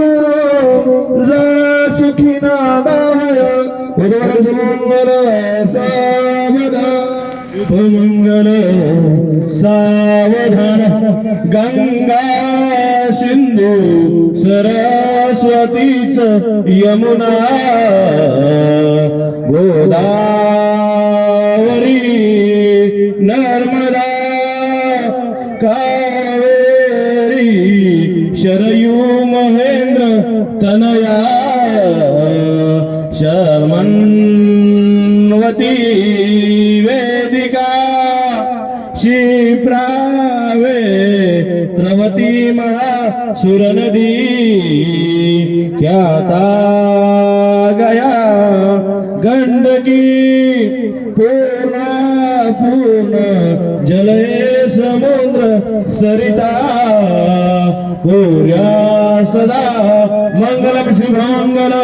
जा मंगल सावधान. मंगल सावधान. गंगा सिंधू सरस्वतीच यमुना गोदावरी नर्मदा कावेरी शरयू तनया शर्मन्वती वेदिका शिप्रावे त्रवती महासुरनदी ख्याता गया गण्डकी पूर्णा पूर्ण जलये समुद्र सरिता कोर्या सदा మంగళం శుభమంగళ